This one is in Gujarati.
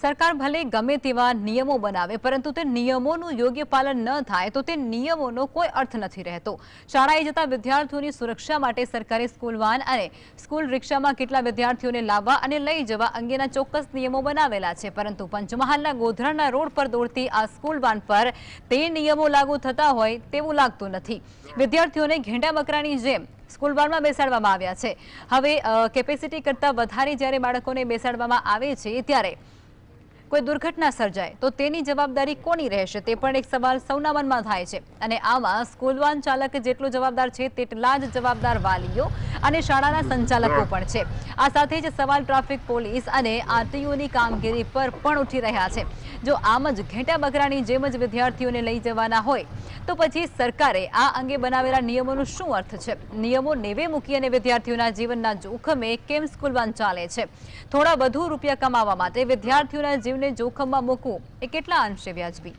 સરકાર ભલે ગમે તેવા નિયમો બનાવે પરંતુ તે નિયમોનું યોગ્ય પાલન ન થાય તો તે નિયમોનો કોઈ અર્થ નથી રહેતો શાળાએ જતા વિદ્યાર્થીઓની સુરક્ષા માટે સરકારી સ્કૂલ વાન અને સ્કૂલ 릭શામાં કેટલા વિદ્યાર્થીઓને લાવવા અને લઈ જવા અંગેના ચોક્કસ નિયમો બનાવેલા છે પરંતુ પંચમહાલના ગોધરાના રોડ પર દોડતી આ સ્કૂલ વાન પર તે નિયમો લાગુ થતા હોય તેવું લાગતો નથી વિદ્યાર્થીઓને ઘંટા મકરાની જેમ સ્કૂલ વાનમાં બેસાડવામાં આવ્યા છે હવે કેપેસિટી કરતાં વધારે જ્યારે બાળકોને બેસાડવામાં આવે છે ત્યારે કોઈ દુર્ઘટના સર્જાય તો તેની જવાબદારી કોની રહેશે તે પણ એક સવાલ સૌના મનમાં થાય છે અને આમાં સ્કૂલ વાન ચાલક જેટલો જવાબદાર છે તેટલા જ જવાબદાર વાલીઓ અને શાળાના સંચાલકો પણ છે આ સાથે જ સવાલ ટ્રાફિક પોલીસ અને આરટીયુની કામગીરી પર પણ ઉઠી રહ્યા છે જો આમ જ ઘેટા બકરાની જેમ જ વિદ્યાર્થીઓને લઈ જવાના હોય તો પછી સરકારે આ અંગે બનાવેલા નિયમોનો શું અર્થ છે નિયમો નેવે મૂકી અને વિદ્યાર્થીઓના જીવનના જોખમે કેમ સ્કૂલ વાન ચાલે છે થોડા વધુ રૂપિયા કમાવા માટે વિદ્યાર્થીઓના જીવન તેમને જોખમમાં મૂકવું એ કેટલા અંશે વ્યાજબી